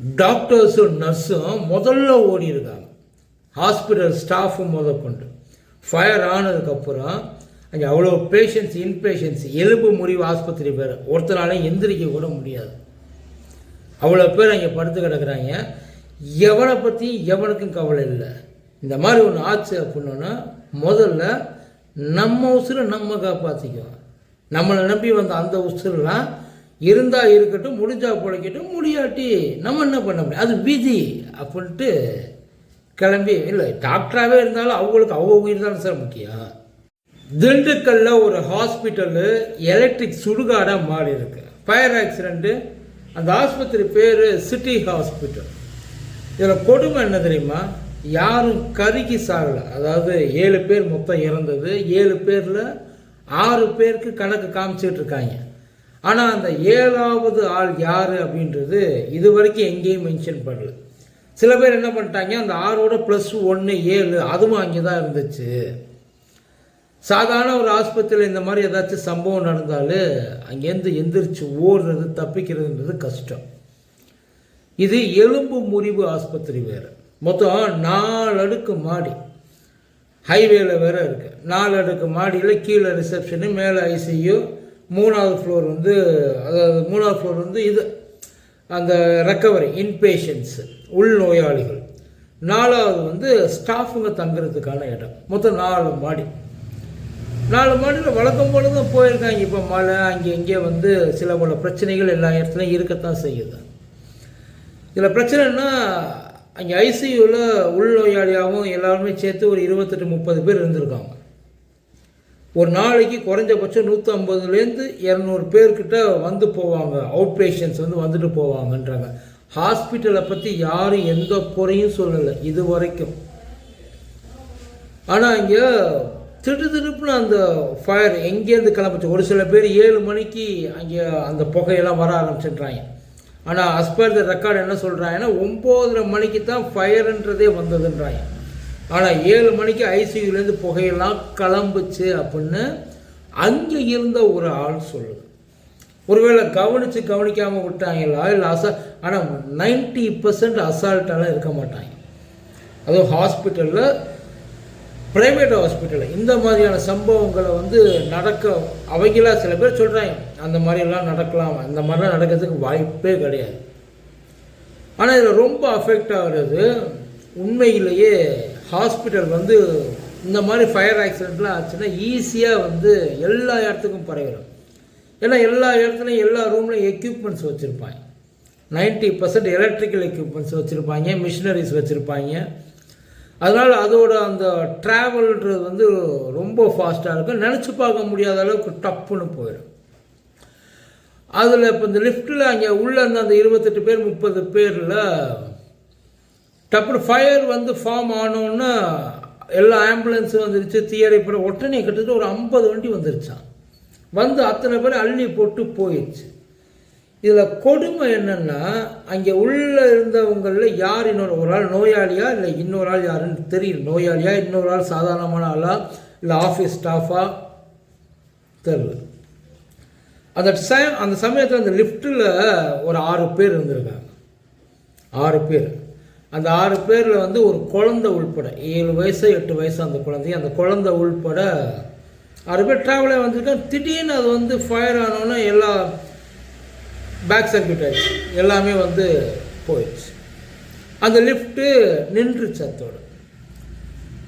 டாக்டர்ஸும் நர்ஸும் முதல்ல ஓடி இருக்காங்க ஹாஸ்பிட்டல் ஸ்டாஃபும் முதற்கொண்டு ஃபயர் ஆனதுக்கப்புறம் அங்கே அவ்வளோ பேஷண்ட்ஸ் இன்பேஷன்ஸ் எலும்பு முறிவு ஆஸ்பத்திரி பேர். ஒருத்தனாலையும் எந்திரிக்க கூட முடியாது. அவ்வளோ பேர் அங்கே படுத்து கிடக்குறாங்க. எவனை பற்றி எவனுக்கும் கவலை இல்லை. இந்த மாதிரி ஒன்று ஆச்சு அப்படின்னா முதல்ல நம்ம உசுரை நம்ம காப்பாற்றிக்குவோம் நம்மளை நம்பி வந்த அந்த உசுரெலாம் இருந்தால் இருக்கட்டும் முடிஞ்சால் பிழைக்கட்டும் முடியாட்டி நம்ம என்ன பண்ண முடியும்? அது விதி அப்படின்ட்டு கிளம்பி இல்லை டாக்டராகவே இருந்தாலும் அவங்களுக்கு அவங்க உயிர் தானே சார் முக்கியம். திண்டுக்கல்ல ஒரு ஹாஸ்பிட்டலு எலக்ட்ரிக் சுடுகாடாக மாறி இருக்கு. ஃபயர் ஆக்சிடெண்ட்டு அந்த ஆஸ்பத்திரி பேர் சிட்டி ஹாஸ்பிட்டல் இதில் கொடுமை என்ன தெரியுமா? யாரும் கருகி சாகலை. அதாவது ஏழு பேர் மொத்தம் இறந்தது. ஏழு பேரில் ஆறு பேருக்கு கணக்கு காமிச்சிட்டு இருக்காங்க. ஆனால் அந்த ஏழாவது ஆள் யார் அப்படின்றது இது வரைக்கும் எங்கேயும் மென்ஷன் பண்ணல. சில பேர் என்ன பண்ணிட்டாங்க அந்த ஆறோட ப்ளஸ் ஒன்று ஏழு அதுவும் அங்கே தான் இருந்துச்சு. சாதாரண ஒரு ஆஸ்பத்திரியில் இந்த மாதிரி ஏதாச்சும் சம்பவம் நடந்தாலும் அங்கேருந்து எந்திரிச்சு ஓடுறது தப்பிக்கிறதுன்றது கஷ்டம். இது எலும்பு முறிவு ஆஸ்பத்திரி வேறு. மொத்தம் நாலு அடுக்கு மாடி. ஹைவேல வேற இருக்கு. நாலு அடுக்கு மாடியில் கீழே ரிசப்ஷனு மேலே ஐசியூ மூணாவது ஃப்ளோர் வந்து அதாவது மூணாவது ஃப்ளோர் வந்து இது அந்த ரெக்கவரி இன்பேஷன்ஸு உள்நோயாளிகள். நாலாவது வந்து ஸ்டாஃபுங்க தங்குறதுக்கான இடம். மொத்தம் நாலு மாடி. நாலு மாடியில் வழக்கம் போல தான் போயிருக்காங்க. இப்போ மழை அங்கே இங்கே வந்து சில பல பிரச்சனைகள் எல்லா இடத்துலையும் இருக்கத்தான் செய்யுது. இதில் பிரச்சனைன்னா அங்கே ஐசியூவில் உள்நோயாளியாகவும் எல்லாருமே சேர்த்து ஒரு இருபத்தெட்டு முப்பது பேர் இருந்திருக்காங்க. ஒரு நாளைக்கு குறைஞ்சபட்சம் நூற்றம்பதுலேருந்து இரநூறு பேர்கிட்ட வந்து போவாங்க. அவுட் பேஷண்ட்ஸ் வந்து வந்துட்டு போவாங்கன்றாங்க. ஹாஸ்பிட்டலை பற்றி யாரும் எந்த குறையும் சொல்லலை இது வரைக்கும் ஆனால் இங்கே திடு திருப்புன்னு அந்த ஃபயர் எங்கேருந்து கிளம்பிச்சு? ஒரு சில பேர் ஏழு மணிக்கு அங்கே அந்த புகையெல்லாம் வர ஆரம்பிச்சுன்றாங்க. ஆனால் அஸ்பர் த ரெக்கார்டு என்ன சொல்கிறாங்கன்னா ஒம்போதரை மணிக்கு தான் ஃபயருன்றதே வந்ததுன்றாங்க. ஆனால் ஏழு மணிக்கு ஐசியூலேருந்து புகையெல்லாம் கிளம்புச்சு அப்படின்னு அங்கே இருந்த ஒரு ஆள் சொல்லுது. ஒருவேளை கவனித்து கவனிக்காமல் விட்டாங்களா? இல்லை அசா ஆனால் நைன்ட்டி பர்சன்ட் அசால்ட்டாலாம் இருக்க மாட்டாங்க. அதுவும் ஹாஸ்பிட்டலில் ப்ரைவேட் ஹாஸ்பிட்டலில். இந்த மாதிரியான சம்பவங்களை வந்து நடக்க அவங்களாக சில பேர் சொல்கிறாங்க அந்த மாதிரிலாம் நடக்கலாம். அந்த மாதிரிலாம் நடக்கிறதுக்கு வாய்ப்பே கிடையாது. ஆனால் இதில் ரொம்ப அஃபெக்ட் ஆகிறது உண்மையிலேயே ஹாஸ்பிட்டல் வந்து இந்த மாதிரி ஃபயர் ஆக்சிடெண்ட்லாம் ஆச்சுன்னா ஈஸியாக வந்து எல்லா இடத்துக்கும் பரவிடும். ஏன்னா எல்லா இடத்துலையும் எல்லா ரூம்லையும் எக்யூப்மெண்ட்ஸ் வச்சுருப்பாங்க. நைன்ட்டி பர்சன்ட் எலக்ட்ரிக்கல் எக்யூப்மெண்ட்ஸ் வச்சுருப்பாங்க மிஷினரிஸ் வச்சுருப்பாங்க. அதனால் அதோட அந்த ட்ராவல்ன்றது வந்து ரொம்ப ஃபாஸ்ட்டாக இருக்கும். நினச்சி பார்க்க முடியாத அளவுக்கு டப்புன்னு போயிடும். அதில் இப்போ இந்த லிஃப்ட்டில் அங்கே உள்ளே இருந்த அந்த இருபத்தெட்டு பேர் முப்பது பேரில் டப்புனு ஃபயர் வந்து ஃபார்ம் ஆனோன்னா எல்லா ஆம்புலன்ஸும் வந்துருச்சு போட உடனே கிட்டத்தட்ட ஒரு ஐம்பது வண்டி வந்துருச்சான் வந்து அத்தனை பேர் அள்ளி போட்டு போயிடுச்சு. இதில் கொடுமை என்னென்னா அங்கே உள்ளே இருந்தவங்களில் யார் இன்னொரு ஒரு ஆள் நோயாளியா இல்லை இன்னொரு ஆள் யாருன்னு தெரியல. நோயாளியா இன்னொரு ஆள் சாதாரணமான ஆளா இல்லை ஆஃபீஸ் ஸ்டாஃபா தெரில அந்த சம அந்த சமயத்தில் அந்த லிஃப்ட்டில் ஒரு ஆறு பேர் இருந்திருக்காங்க. ஆறு பேர். அந்த ஆறு பேரில் வந்து ஒரு குழந்தை உள்பட ஏழு வயசு எட்டு வயசு அந்த குழந்தை. அந்த குழந்தை உள்பட ஆறு பேர் ட்ராவலே வந்துருக்கேன் திடீர்னு அது வந்து ஃபயர் ஆனோன்னே எல்லா பேக் சர்க்கியூட் ஆகிடுச்சு எல்லாமே வந்து போயிடுச்சு. அந்த லிஃப்ட்டு நின்றுச்சு அத்தோடு.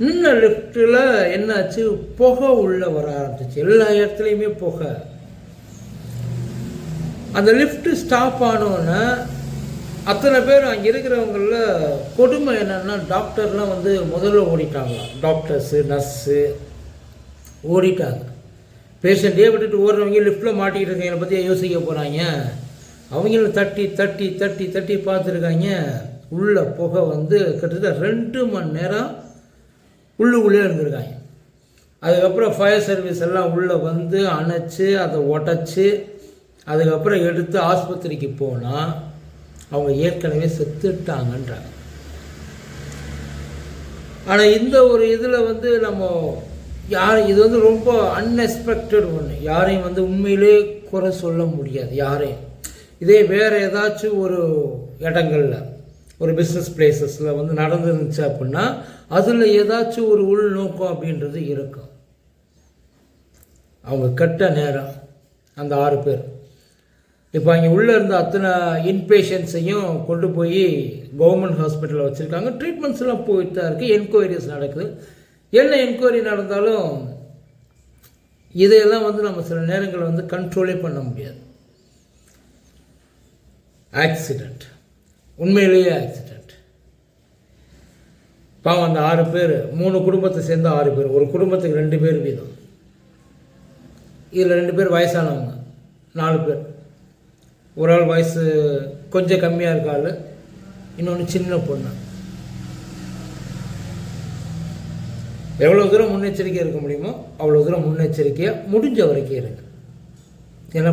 நின்ன லிஃப்ட்டில் என்னாச்சு? புகை உள்ளே வர ஆரம்பிச்சிச்சு. எல்லா இடத்துலையுமே புகை. அந்த லிஃப்ட்டு ஸ்டாப் ஆனோன்னே அத்தனை பேர் அங்கே இருக்கிறவங்கள கொடுமை என்னென்னா டாக்டர்லாம் வந்து முதல்ல ஓடிட்டாங்களாம் டாக்டர்ஸு நர்ஸு ஓடிட்டாங்க. பேஷண்ட்டே விட்டுட்டு ஓடுறவங்க லிஃப்ட்டில் மாட்டிக்கிட்டு இருக்கவங்களை பற்றி யோசிக்க போகிறாங்க அவங்களும் தட்டி தட்டி தட்டி தட்டி பார்த்துருக்காங்க. உள்ள புகை வந்து கிட்டத்தட்ட ரெண்டு மணி நேரம் உள்ளுக்குள்ளே இருந்திருக்காங்க. அதுக்கப்புறம் ஃபயர் சர்வீஸ் எல்லாம் உள்ளே வந்து அணைச்சி அதை உடச்சி அதுக்கப்புறம் எடுத்து ஆஸ்பத்திரிக்கு போனால் அவங்க ஏற்கனவே செத்துட்டாங்கன்றாங்க. ஆனால் இந்த ஒரு இதில் வந்து நம்ம யார் இது வந்து ரொம்ப அன்எக்ஸ்பெக்டட் ஒன்று யாரையும் வந்து உண்மையிலே குறை சொல்ல முடியாது யாரையும். இதே வேறு ஏதாச்சும் ஒரு இடங்களில் ஒரு பிஸ்னஸ் பிளேசஸில் வந்து நடந்துருந்துச்சு அப்படின்னா அதில் ஏதாச்சும் ஒரு உள்நோக்கம் அப்படின்றது இருக்கும். அவங்க கெட்ட நேரம் அந்த ஆறு பேர். இப்போ அங்கே உள்ளே இருந்த அத்தனை இன்பேஷன்ஸையும் கொண்டு போய் கவர்மெண்ட் ஹாஸ்பிட்டலில் வச்சுருக்காங்க. ட்ரீட்மெண்ட்ஸ் எல்லாம் போயிட்டு தான் இருக்குது என்கொயரிஸ் நடக்குது. என்ன என்கொயரி நடந்தாலும் இதையெல்லாம் வந்து நம்ம சில நேரங்களில் வந்து கண்ட்ரோலே பண்ண முடியாது. ஆக்சிடெண்ட் உண்மையிலேயே ஆக்சிடெண்ட் பாவம் அந்த ஆறு பேர் மூணு குடும்பத்தை சேர்ந்த ஆறு பேர். ஒரு குடும்பத்துக்கு ரெண்டு பேர் வீதம். இதில் ரெண்டு பேர் வயசானவங்க. நாலு பேர். ஒரு ஆள் வயசு கொஞ்சம் கம்மியாக இருக்க ஆள். இன்னொன்று சின்ன பொண்ணு. எவ்வளோ தூரம் முன்னெச்சரிக்கை இருக்க முடியுமோ அவ்வளோ தூரம் முன்னெச்சரிக்கையாக முடிஞ்ச வரைக்கும் இருக்கு. ஏன்னா